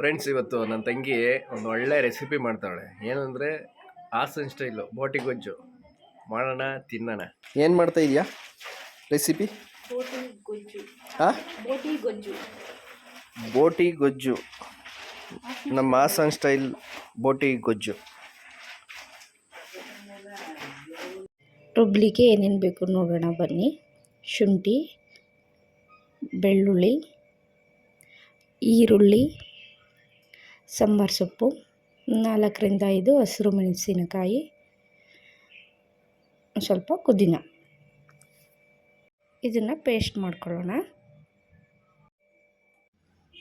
Friends ಇವತ್ತು ನನ್ನ ತಂಗಿ ಒಂದು ಒಳ್ಳೆ ರೆಸಿಪಿ ಮಾಡ್ತಾಳೆ ಏನಂದರೆ ಹಾಸನ್ ಸ್ಟೈಲು ಬೋಟಿ ಗೊಜ್ಜು. ಮಾಡೋಣ ತಿನ್ನೋಣ. ಏನು ಮಾಡ್ತಾ ಇದೆಯಾ? ರೆಸಿಪಿ ಬೋಟಿ ಗೊಜ್ಜು. ಹಾಂ ಬೋಟಿ ಗೊಜ್ಜು. ಬೋಟಿ ಗೊಜ್ಜು. ನಮ್ಮ ಹಾಸನ್ ಸ್ಟೈಲ್ ಬೋಟಿ ಗೊಜ್ಜು. ರುಬ್ಲಿಗೆ ಏನೇನು ಬೇಕು ನೋಡೋಣ ಬನ್ನಿ. ಶುಂಠಿ ಬೆಳ್ಳುಳ್ಳಿ ಈರುಳ್ಳಿ ಸಾಂಬಾರು ಸೊಪ್ಪು, ನಾಲ್ಕರಿಂದ ಐದು ಹಸಿರು ಮೆಣಸಿನಕಾಯಿ, ಸ್ವಲ್ಪ ಪುದೀನ. ಇದನ್ನು ಪೇಸ್ಟ್ ಮಾಡ್ಕೊಳ್ಳೋಣ.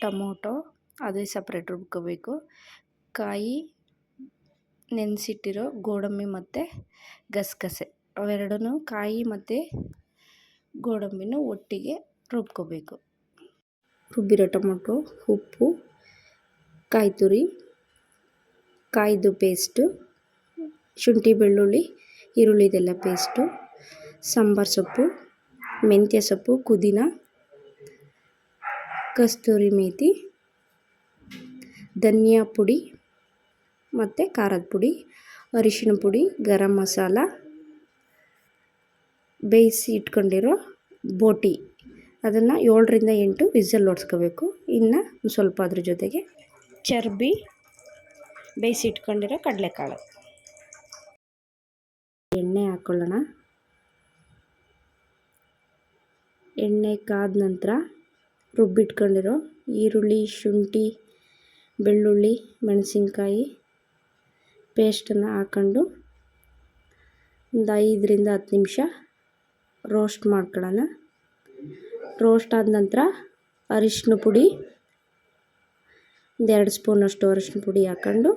ಟೊಮೊಟೊ, ಅದೇ ಸಪ್ರೇಟ್ ರುಬ್ಕೋಬೇಕು. ಕಾಯಿ, ನೆನೆಸಿಟ್ಟಿರೋ ಗೋಡಂಬಿ ಮತ್ತು ಗಸಗಸೆ. ಅವೆರಡೂ ಕಾಯಿ ಮತ್ತು ಗೋಡಂಬಿನೂ ಒಟ್ಟಿಗೆ ರುಬ್ಕೋಬೇಕು. ರುಬ್ಬಿರೋ ಟೊಮೊಟೊ, ಉಪ್ಪು ಕಾಯಿ ತುರಿ ಕಾಯ್ದು ಪೇಸ್ಟು, ಶುಂಠಿ ಬೆಳ್ಳುಳ್ಳಿ ಈರುಳ್ಳಿದೆಲ್ಲ ಪೇಸ್ಟು, ಸಾಂಬಾರು ಸೊಪ್ಪು, ಮೆಂತ್ಯ ಸೊಪ್ಪು, ಪುದೀನ, ಕಸ್ತೂರಿ ಮೇಥಿ ಧನಿಯಾ ಪುಡಿ ಮತ್ತು ಖಾರದ ಪುಡಿ, ಅರಿಶಿಣ ಪುಡಿ, ಗರಂ ಮಸಾಲ, ಬೇಯಿಸಿ ಇಟ್ಕೊಂಡಿರೋ ಬೋಟಿ. ಅದನ್ನು ಏಳರಿಂದ ಎಂಟು ವಿಸಲ್ ಹೊಡ್ಸ್ಕೋಬೇಕು ಇನ್ನು ಸ್ವಲ್ಪ ಅದ್ರ ಜೊತೆಗೆ ಚರ್ಬಿ ಬೇಯಿಸಿಟ್ಕೊಂಡಿರೋ ಕಡಲೆಕಾಳು. ಎಣ್ಣೆ ಹಾಕ್ಕೊಳ್ಳೋಣ ಎಣ್ಣೆ ಕಾದ ನಂತರ ರುಬ್ಬಿಟ್ಕೊಂಡಿರೋ ಈರುಳ್ಳಿ, ಶುಂಠಿ, ಬೆಳ್ಳುಳ್ಳಿ, ಮೆಣಸಿನ್ಕಾಯಿ ಪೇಸ್ಟನ್ನು ಹಾಕ್ಕೊಂಡು ಒಂದು ಐದರಿಂದ ಹತ್ತು ನಿಮಿಷ ರೋಸ್ಟ್ ಮಾಡ್ಕೊಳ್ಳೋಣ. ರೋಸ್ಟ್ ಆದ ನಂತರ ಅರಿಶಿನ ಪುಡಿ ಒಂದೆರಡು ಸ್ಪೂನಷ್ಟು ಅರಿಶಿನ ಪುಡಿ ಹಾಕ್ಕೊಂಡು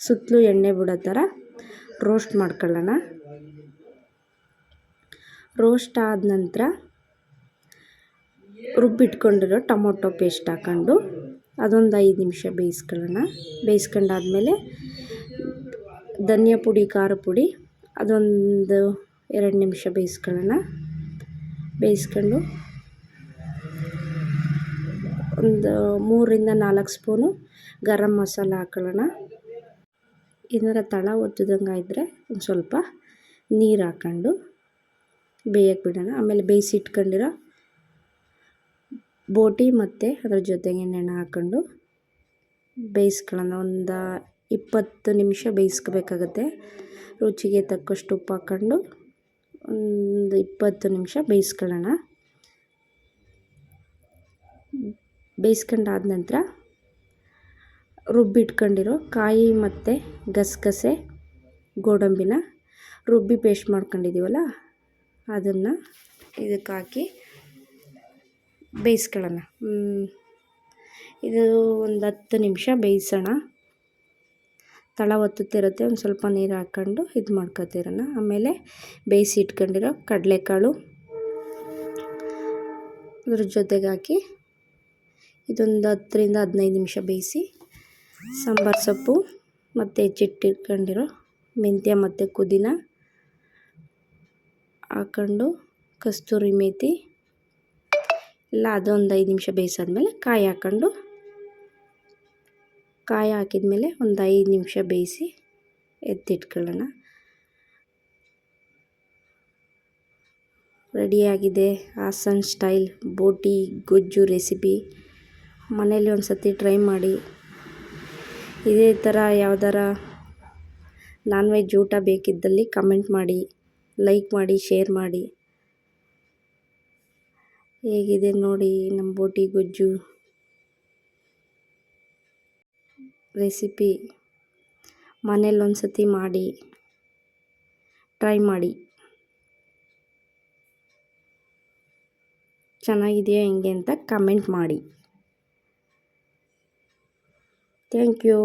ಸುತ್ತಲೂ ಎಣ್ಣೆ ಬಿಡೋ ಥರ ರೋಸ್ಟ್ ಮಾಡ್ಕೊಳ್ಳೋಣ. ರೋಸ್ಟ್ ಆದ ನಂತರ ರುಬ್ಬಿಟ್ಕೊಂಡಿರೋ ಟೊಮೊಟೊ ಪೇಸ್ಟ್ ಹಾಕ್ಕೊಂಡು ಅದೊಂದು ಐದು ನಿಮಿಷ ಬೇಯಿಸ್ಕೊಳ್ಳೋಣ. ಬೇಯಿಸ್ಕೊಂಡಾದ್ಮೇಲೆ ಧನಿಯಾ ಪುಡಿ, ಖಾರ ಪುಡಿ ಅದೊಂದು ಎರಡು ನಿಮಿಷ ಬೇಯಿಸ್ಕೊಳ್ಳೋಣ. ಬೇಯಿಸ್ಕೊಂಡು ಒಂದು ಮೂರರಿಂದ ನಾಲ್ಕು ಸ್ಪೂನು ಗರಂ ಮಸಾಲ ಹಾಕೊಳ್ಳೋಣ. ಏನಾರ ತಳ ಒತ್ತಿದಂಗೆ ಇದ್ದರೆ ಒಂದು ಸ್ವಲ್ಪ ನೀರು ಹಾಕ್ಕೊಂಡು ಬೇಯಕ್ಕೆ ಬಿಡೋಣ. ಆಮೇಲೆ ಬೇಯಿಸಿ ಇಟ್ಕೊಂಡಿರೋ ಬೋಟಿ ಮತ್ತು ಅದ್ರ ಜೊತೆಗೆ ನೆನೆ ಹಾಕ್ಕೊಂಡು ಬೇಯಿಸ್ಕೊಳ್ಳೋಣ. ಒಂದು ಇಪ್ಪತ್ತು ನಿಮಿಷ ಬೇಯಿಸ್ಕೋಬೇಕಾಗತ್ತೆ. ರುಚಿಗೆ ತಕ್ಕಷ್ಟು ಉಪ್ಪು ಹಾಕ್ಕೊಂಡು ಒಂದು ಇಪ್ಪತ್ತು ನಿಮಿಷ ಬೇಯಿಸ್ಕೊಳ್ಳೋಣ. ಬೇಯಿಸ್ಕೊಂಡಾದ ನಂತರ ರುಬ್ಬಿಟ್ಕೊಂಡಿರೋ ಕಾಯಿ ಮತ್ತು ಗಸಗಸೆ ಗೋಡಂಬಿನ ರುಬ್ಬಿ ಪೇಸ್ಟ್ ಮಾಡ್ಕೊಂಡಿದ್ದೀವಲ್ಲ ಅದನ್ನು ಇದಕ್ಕೆ ಹಾಕಿ ಬೇಯಿಸ್ಕೊಳ್ಳೋಣ ಇದು ಒಂದು ಹತ್ತು ನಿಮಿಷ ಬೇಯಿಸೋಣ. ತಳ ಒತ್ತುತ್ತಿರುತ್ತೆ, ಒಂದು ಸ್ವಲ್ಪ ನೀರು ಹಾಕ್ಕೊಂಡು ಇದು ಮಾಡ್ಕೊತಿರೋಣ. ಆಮೇಲೆ ಬೇಯಿಸಿ ಇಟ್ಕೊಂಡಿರೋ ಕಡಲೆಕಾಳು ಅದ್ರ ಜೊತೆಗೆ ಹಾಕಿ ಇದೊಂದು ಹತ್ತರಿಂದ ಹದಿನೈದು ನಿಮಿಷ ಬೇಯಿಸಿ ಸಾಂಬಾರು ಸೊಪ್ಪು ಮತ್ತು ಹೆಚ್ಚಿಟ್ಟಿಟ್ಕೊಂಡಿರೋ ಮೆಂತ್ಯ ಮತ್ತು ಪುದೀನ ಹಾಕ್ಕೊಂಡು ಕಸ್ತೂರಿ ಮೇತಿ ಎಲ್ಲ ಅದೊಂದು ಐದು ನಿಮಿಷ ಬೇಯಿಸಾದ್ಮೇಲೆ ಕಾಯಿ ಹಾಕ್ಕೊಂಡು ಕಾಯಿ ಹಾಕಿದ್ಮೇಲೆ ಒಂದು ಐದು ನಿಮಿಷ ಬೇಯಿಸಿ ಎತ್ತಿಟ್ಕೊಳ್ಳೋಣ. ರೆಡಿಯಾಗಿದೆ ಹಾಸನ್ ಸ್ಟೈಲ್ ಬೋಟಿ ಗೊಜ್ಜು ರೆಸಿಪಿ. ಮನೇಲಿ ಒಂದು ಸತಿ ಟ್ರೈ ಮಾಡಿ. ಇದೇ ಥರ ಯಾವ್ದಾರ ನಾನ್ ವೆಜ್ ಊಟ ಬೇಕಿದ್ದಲ್ಲಿ ಕಮೆಂಟ್ ಮಾಡಿ ಲೈಕ್ ಮಾಡಿ ಶೇರ್ ಮಾಡಿ. ಹೇಗಿದೆ ನೋಡಿ ನಮ್ಮ ಬೋಟಿ ಗೊಜ್ಜು? ರೆಸಿಪಿ ಮನೇಲಿ ಸತಿ ಮಾಡಿ ಟ್ರೈ ಮಾಡಿ. ಚೆನ್ನಾಗಿದೆಯಾ ಹೆಂಗೆ ಅಂತ ಕಮೆಂಟ್ ಮಾಡಿ. Thank you